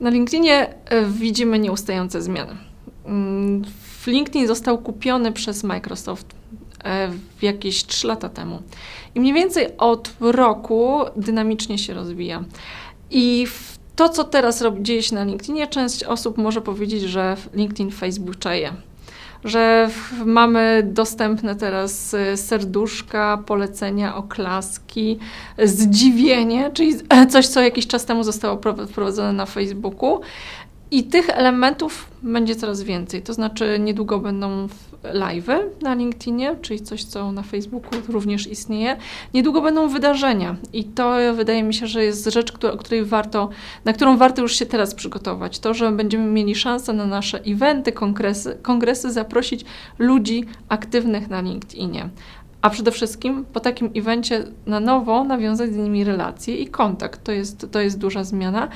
Na LinkedInie e, widzimy nieustające zmiany. Mm, LinkedIn został kupiony przez Microsoft e, jakieś 3 lata temu. I mniej więcej od roku dynamicznie się rozwija. I to, co teraz dzieje się na LinkedInie, część osób może powiedzieć, że LinkedIn Facebook czeje że mamy dostępne teraz y, serduszka, polecenia, oklaski, zdziwienie, czyli coś, co jakiś czas temu zostało wprowadzone na Facebooku. I tych elementów będzie coraz więcej. To znaczy, niedługo będą live'y na LinkedInie, czyli coś, co na Facebooku również istnieje. Niedługo będą wydarzenia i to wydaje mi się, że jest rzecz, która, której warto, na którą warto już się teraz przygotować. To, że będziemy mieli szansę na nasze eventy, kongresy, kongresy zaprosić ludzi aktywnych na LinkedInie a przede wszystkim po takim evencie na nowo nawiązać z nimi relacje i kontakt. To jest, to jest duża zmiana.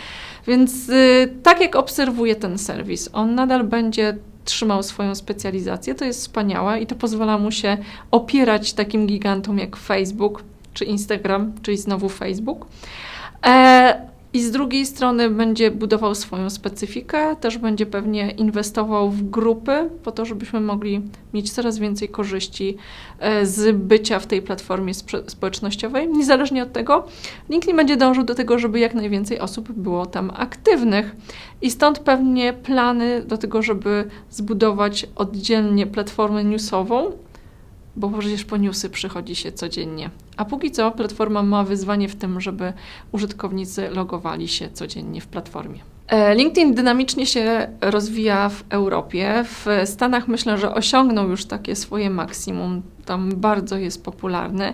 Więc y, tak jak obserwuję ten serwis, on nadal będzie trzymał swoją specjalizację. To jest wspaniałe i to pozwala mu się opierać takim gigantom jak Facebook czy Instagram, czyli znowu Facebook. E, i z drugiej strony będzie budował swoją specyfikę, też będzie pewnie inwestował w grupy, po to, żebyśmy mogli mieć coraz więcej korzyści e, z bycia w tej platformie społecznościowej. Niezależnie od tego, LinkedIn będzie dążył do tego, żeby jak najwięcej osób było tam aktywnych. I stąd pewnie plany do tego, żeby zbudować oddzielnie platformę newsową, bo przecież po newsy przychodzi się codziennie. A póki co platforma ma wyzwanie w tym, żeby użytkownicy logowali się codziennie w platformie. E, LinkedIn dynamicznie się rozwija w Europie. W Stanach myślę, że osiągnął już takie swoje maksimum. Tam bardzo jest popularny.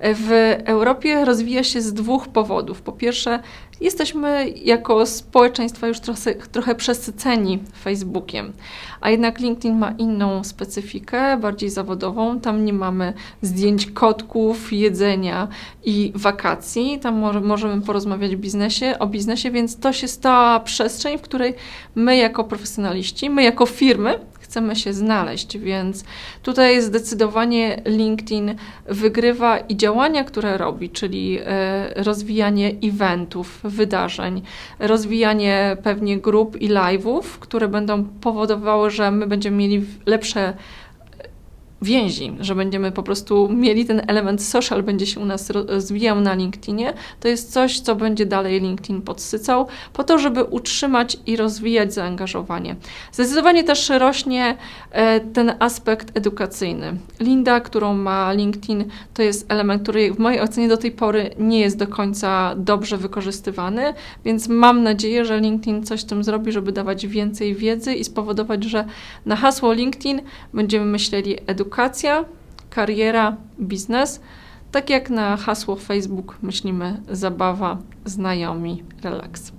W Europie rozwija się z dwóch powodów. Po pierwsze, jesteśmy jako społeczeństwo już trochę, trochę przesyceni Facebookiem, a jednak LinkedIn ma inną specyfikę, bardziej zawodową. Tam nie mamy zdjęć kotków, jedzenia i wakacji. Tam może, możemy porozmawiać o biznesie, o biznesie, więc to się stała przestrzeń, w której my jako profesjonaliści, my jako firmy chcemy się znaleźć, więc tutaj zdecydowanie LinkedIn wygrywa i działania, które robi, czyli e, rozwijanie eventów, wydarzeń, rozwijanie pewnie grup i live'ów, które będą powodowały, że my będziemy mieli lepsze więzi, że będziemy po prostu mieli ten element social, będzie się u nas rozwijał na LinkedInie, to jest coś, co będzie dalej LinkedIn podsycał, po to, żeby utrzymać i rozwijać zaangażowanie. Zdecydowanie też rośnie e, ten aspekt edukacyjny. Linda, którą ma LinkedIn, to jest element, który w mojej ocenie do tej pory nie jest do końca dobrze wykorzystywany, więc mam nadzieję, że LinkedIn coś z tym zrobi, żeby dawać więcej wiedzy i spowodować, że na hasło LinkedIn będziemy myśleli edukacyjnie edukacja, kariera, biznes. Tak jak na hasło Facebook myślimy zabawa, znajomi, relaks.